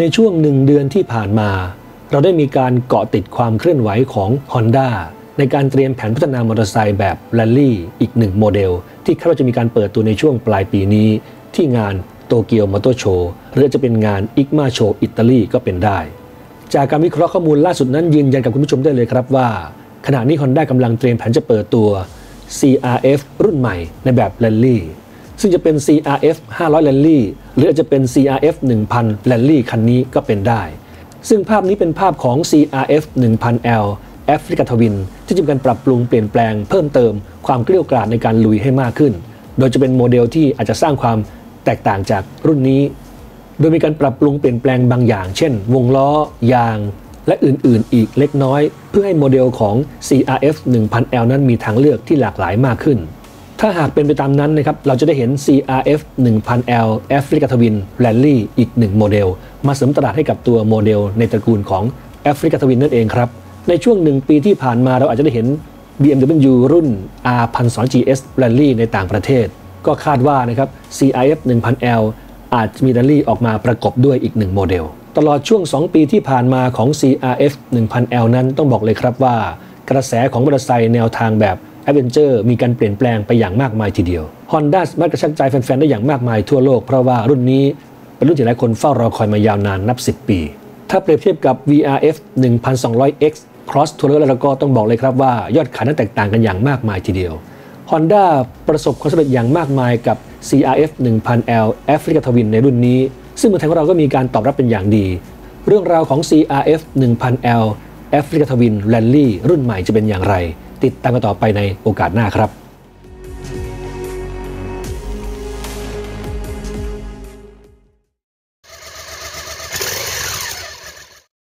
ในช่วงหนึ่งเดือนที่ผ่านมา เราได้มีการเกาะติดความเคลื่อนไหวของ Honda ในการเตรียมแผนพัฒนามอเตอร์ไซค์แบบแรลลี่อีกหนึ่งโมเดล ที่คาดว่าจะมีการเปิดตัวในช่วงปลายปีนี้ ที่งานโตเกียวมอเตอร์โชว์หรือจะเป็นงานอิกมาโชว์อิตาลีก็เป็นได้ จากการวิเคราะห์ข้อมูลล่าสุดนั้นยืนยันกับคุณผู้ชมได้เลยครับว่า ขณะนี้ Honda กำลังเตรียมแผนจะเปิดตัว CRF รุ่นใหม่ในแบบแรลลี่ ซึ่งจะเป็น CRF 500 Rally หรืออาจจะเป็น CRF 1000 Rally คันนี้ก็เป็นได้ ซึ่งภาพนี้เป็นภาพของ CRF 1000L แอฟริกาทวิน ที่จะมีการปรับปรุงเปลี่ยนแปลงเพิ่มเติมความเกลี้ยกล่อมในการลุยให้มากขึ้น โดยจะเป็นโมเดลที่อาจจะสร้างความแตกต่างจากรุ่นนี้ โดยมีการปรับปรุงเปลี่ยนแปลงบางอย่าง เช่น วงล้อ ยาง และอื่นๆ อีกเล็กน้อย เพื่อให้โมเดลของ CRF 1000L นั้นมีทางเลือกที่หลากหลายมากขึ้น ถ้าหากเป็นไปตามนั้นนะครับเราจะได้เห็น CRF 1000L แอฟริกาทวินแรลลี่อีกหนึ่งโมเดล มาเสริมตลาดให้กับตัวโมเดลในตระกูลของแอฟริกาทวินนั่นเองครับ ในช่วงหนึ่งปีที่ผ่านมาเราอาจจะได้เห็น BMW รุ่น R1200GS Rally ในต่างประเทศ ก็คาดว่านะครับ CRF 1000L อาจมีแรลลี่ออกมาประกบด้วยอีกหนึ่งโมเดล ตลอดช่วง 2 ปีที่ผ่านมาของ CRF 1000L นั้นต้องบอกเลยครับว่า กระแสของมอเตอร์ไซค์แนวทางแบบ a d v e n t u r e มีการเปลี่ยนแปลงไปอย่างมากมายทีเดียว Honda สามารถกระชับใจแฟนๆ ได้อย่างมากมายทั่วโลก เพราะว่ารุ่นนี้เป็นรุ่นที่หลายคนเฝ้ารอคอยมายาวนานนับ 10 ปี ถ้าเปรียบเทียบกับ VRF 1200X Cross Tourer แล้วก็ต้องบอกเลยครับว่ายอดขายนั้นแตกต่างกันอย่างมากมายทีเดียว Honda ประสบความสำเร็จอย่างมากมายกับ CRF 1000L Africa Twin ในรุ่นนี้ ซึ่งเมืองไทยของเราก็มีการตอบรับเป็นอย่างดี เรื่องราวของ CRF 1000L Africa Twin Rally รุ่นใหม่จะเป็นอย่างไร ติดตามกันต่อไปในโอกาสหน้าครับ